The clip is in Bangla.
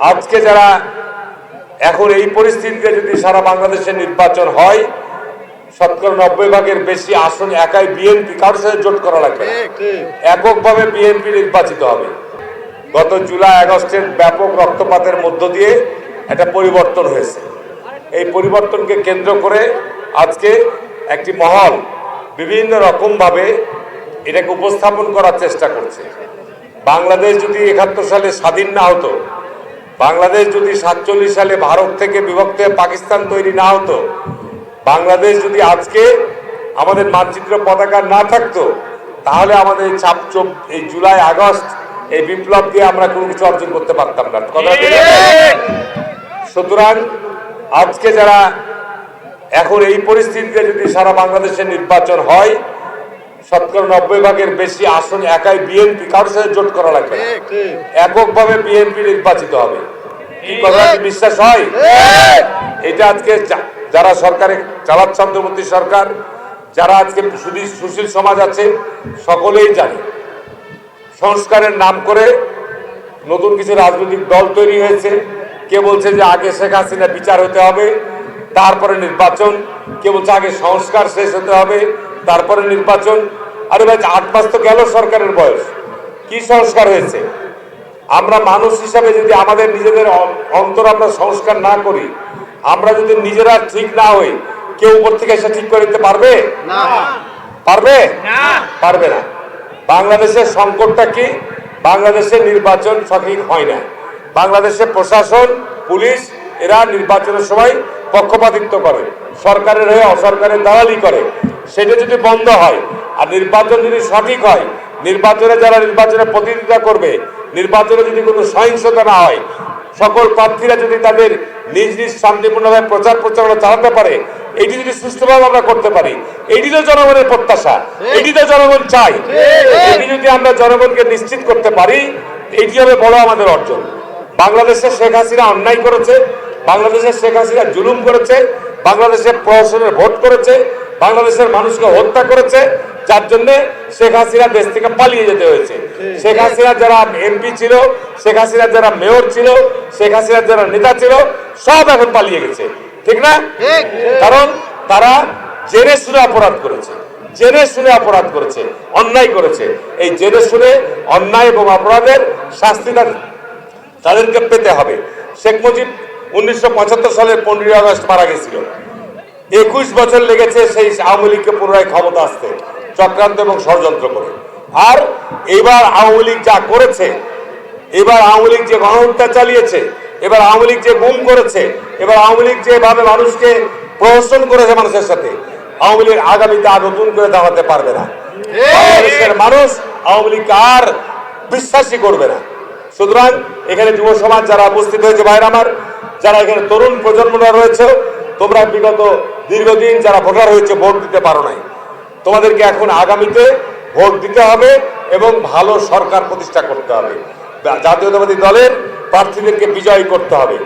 আজকে যারা এখন এই পরিস্থিতিতে যদি সারা বাংলাদেশে নির্বাচন হয় শতকরা নব্বই ভাগের বেশি আসন একাই বিএনপি কারোর সাথে জোট করা লাগবে এককভাবে বিএনপি নির্বাচিত হবে। গত জুলাই আগস্টের ব্যাপক রক্তপাতের মধ্য দিয়ে একটা পরিবর্তন হয়েছে। এই পরিবর্তনকে কেন্দ্র করে আজকে একটি মহল বিভিন্ন রকমভাবে এটাকে উপস্থাপন করার চেষ্টা করছে। বাংলাদেশ যদি একাত্তর সালে স্বাধীন না হতো বাংলাদেশ যদি সাতচল্লিশ সালে ভারত থেকে বিভক্ত পাকিস্তান তৈরি না হতো, বাংলাদেশ যদি আজকে আমাদের মানচিত্র পতাকা না থাকতো, তাহলে আমাদের চোপ, এই জুলাই আগস্ট, এই বিপ্লব দিয়ে আমরা কোনো কিছু অর্জন করতে পারতাম না। কথা সুতরাং আজকে যারা এখন এই পরিস্থিতিতে যদি সারা বাংলাদেশে নির্বাচন হয় শতকরা নব্বই ভাগের বেশি আসন একাই বিএনপি কারোর সাথে জোট করা লাগবে। এককভাবে বিএনপি নির্বাচিত হবে। কি কথা বিশ্বাস হয়? এটা আজকে যারা সরকারে চালাচ্ছে অন্তর্বর্তী সরকার যারা আজকে সুশীল সমাজ আছে সকলেই জানে। সংস্কারের নাম করে নতুন কিছু রাজনৈতিক দল তৈরি হয়েছে। কে বলছে যে আগে শেখ হাসিনা বিচার হতে হবে তারপরে নির্বাচন। কে বলছে আগে সংস্কার শেষ হতে হবে তারপরে নির্বাচন। আরে ভাই আট মাস তো গেল সরকারের বয়স। কি সংস্কার হয়েছে? আমরা মানুষ হিসাবে যদি আমাদের নিজেদের অন্তর আমরা সংস্কার না করি আমরা যদি নিজেরা ঠিক না হই কেউ উপর থেকে এসে ঠিক করে দিতে পারবে? পারবে? পারবে না। বাংলাদেশের সংকটটা কি? বাংলাদেশে নির্বাচন সঠিক হয় না। বাংলাদেশের প্রশাসন পুলিশ এরা নির্বাচনের সময় পক্ষপাতিত্ব করে। সরকারের হয়ে অসরকারের দালালি করে। সেটা যদি বন্ধ হয় আর নির্বাচন যদি সঠিক হয়, নির্বাচনে যারা নির্বাচনে প্রতিনিধিত্ব করবে, নির্বাচনে যদি কোনো সহিংসতা না হয়, সকল প্রার্থীরা যদি তাদের নিজ নিজ শান্তিপূর্ণভাবে প্রচার প্রচারণা চালাতে পারে, এটি যদি সুস্থভাবে আমরা করতে পারি, এটি তো জনগণের প্রত্যাশা, এটি তো জনগণ চাই এটি যদি আমরা জনগণকে নিশ্চিত করতে পারি, এটি হবে বড় আমাদের অর্জন। বাংলাদেশের শেখ হাসিনা অন্যায় করেছে বাংলাদেশের শেখ হাসিনা জুলুম করেছে বাংলাদেশের প্রশাসনের ভোট করেছে, বাংলাদেশের মানুষকে হত্যা করেছে যার জন্য শেখ হাসিনা দেশ থেকে পালিয়ে যেতে হয়েছে। শেখ হাসিনা যারা এমপি ছিল শেখ হাসিনা যারা মেয়র ছিল শেখ হাসিনা যারা নেতা ছিল সব এখন পালিয়ে গেছে। ঠিক না? কারণ তারা জেনে শুনে অপরাধ করেছে। জেনে শুনে অপরাধ করেছে অন্যায় করেছে। এই জেনে শুনে অন্যায় এবং অপরাধের শাস্তি তাদের তাদেরকে পেতে হবে। শেখ মুজিব উনিশশো সালের পনেরোই আগস্ট মারা গেছিল। একুশ বছর লেগেছে সেই আওয়ামী লীগকে পুনরায় ক্ষমতা আসতে। চক্রান্ত এবং ষড়যন্ত্র করে। আর এবার আওয়ামী লীগ যা করেছে এবার আওয়ামী লীগ যে গণহত্যা চালিয়েছে এবার আওয়ামী লীগ যে গুম করেছে এবার আওয়ামী লীগ যেভাবে মানুষকে প্রহসন করেছে মানুষের সাথে আওয়ামী লীগ আগামীতে আর নতুন করে দাঁড়াতে পারবে না। মানুষ আওয়ামী লীগকে আর বিশ্বাসই করবে না। সুতরাং এখানে যুব সমাজ যারা উপস্থিত হয়েছে ভাইরা আমার যারা এখানে তরুণ প্রজন্মরা রয়েছে তোমরা বিগত দীর্ঘদিন যারা ভোটার হয়েছে ভোট দিতে পারো নাই। তোমাদেরকে এখন আগামীতে ভোট দিতে হবে এবং ভালো সরকার প্রতিষ্ঠা করতে হবে। জাতীয়তাবাদী দলের প্রার্থীদেরকে বিজয়ী করতে হবে।